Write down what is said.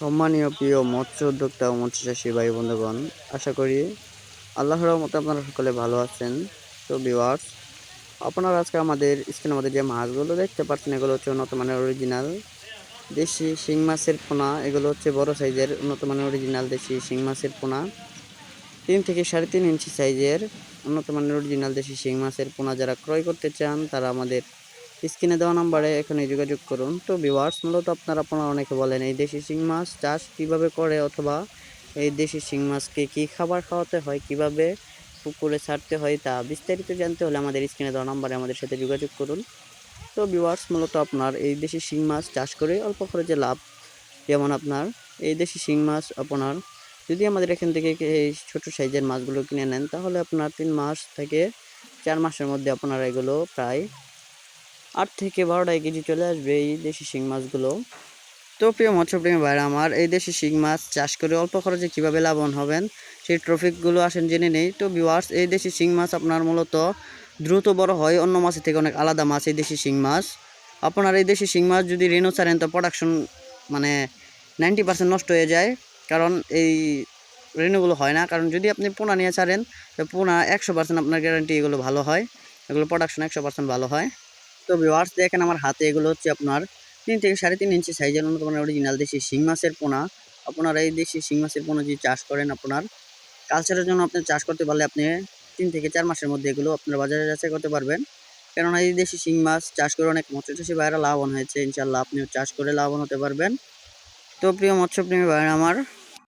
সম্মানীয় প্রিয় মৎস্য উদ্যোক্তা ও মৎস্য চাষী ভাই বন্ধুগণ, আশা করি আল্লাহর রহমতে আপনারা সকলে ভালো আছেন। তো ভিউয়ার্স আপনারা আজকে আমাদের স্ক্রিনের মধ্যে যে মাছগুলো দেখতে পাচ্ছেন, এগুলো হচ্ছে উন্নত মানের অরিজিনাল দেশি শিং মাছের পোনা। এগুলো হচ্ছে বড় সাইজের উন্নত মানের অরিজিনাল দেশি শিং মাছের পোনা। তিন থেকে সাড়ে তিন ইঞ্চি সাইজের উন্নত মানের অরিজিনাল দেশি শিং মাছের পোনা যারা ক্রয় করতে চান, তারা আমাদের স্ক্রিনে দেওয়া নাম্বারে এখানে যোগাযোগ করুন। তো ভিউয়ার্স মূলত আপনারা আপনারা অনেকে বলেন, এই দেশি শিং মাছ চাষ কীভাবে করে অথবা এই দেশি শিং মাছকে কী খাবার খাওয়াতে হয়, কীভাবে পুকুরে ছাড়তে হয় তা বিস্তারিত জানতে হলে আমাদের স্ক্রিনে দেওয়া নাম্বারে আমাদের সাথে যোগাযোগ করুন। তো ভিউয়ার্স মূলত আপনার এই দেশি শিং মাছ চাষ করে অল্প খরচে লাভ। যেমন আপনার এই দেশি শিং মাছ আপনার, যদি আমাদের এখান থেকে এই ছোটো সাইজের মাছগুলো কিনে নেন, তাহলে আপনার তিন মাস থেকে চার মাসের মধ্যে আপনারা এগুলো প্রায় আট থেকে বারোটায় কেজি চলে আসবে এই দেশি শিং মাছগুলো। তো প্রিয় মৎস্যপ্রেমী ভাইরা, আমার এই দেশি শিং মাছ চাষ করে অল্প খরচে কীভাবে লাভবান হবেন সেই ট্রফিকগুলো আসেন জেনে নেই। তো ভিউয়ার্স এই দেশি শিং মাছ আপনার মূলত দ্রুত বড় হয়, অন্য মাছের থেকে অনেক আলাদা মাছ এই দেশি শিং মাছ। আপনার এই দেশি শিং মাছ যদি রেনু ছাড়েন, তো প্রোডাকশন মানে নাইনটি পার্সেন্ট নষ্ট হয়ে যায়। কারণ এই রেনুগুলো হয় না। কারণ যদি আপনি পোনা নিয়ে ছাড়েন, তো পোনা একশো পার্সেন্ট আপনার গ্যারান্টি এগুলো ভালো হয়। এগুলো প্রোডাকশন একশো পার্সেন্ট ভালো হয়। তো ভিউয়ার্স দেখেন আমার হাতে এগুলো হচ্ছে আপনার তিন থেকে সাড়ে তিন ইঞ্চি সাইজের উন্নত মানের অরিজিনাল দেশি শিং মাছের পোনা। আপনারা এই দেশি শিং মাছের পোনা যদি চাষ করেন আপনার কালচারের জন্য আপনি চাষ করতে পারলে আপনি তিন থেকে চার মাসের মধ্যে এগুলো আপনার বাজারে যাচাই করতে পারবেন। কেননা এই দেশি শিং মাছ চাষ করে অনেক মৎস্য চাষী ভাইয়েরা লাভবান হয়েছে। ইনশাল্লাহ আপনিও চাষ করে লাভবান হতে পারবেন। তো প্রিয় মৎস্যপ্রেমী ভাইয়েরা আমার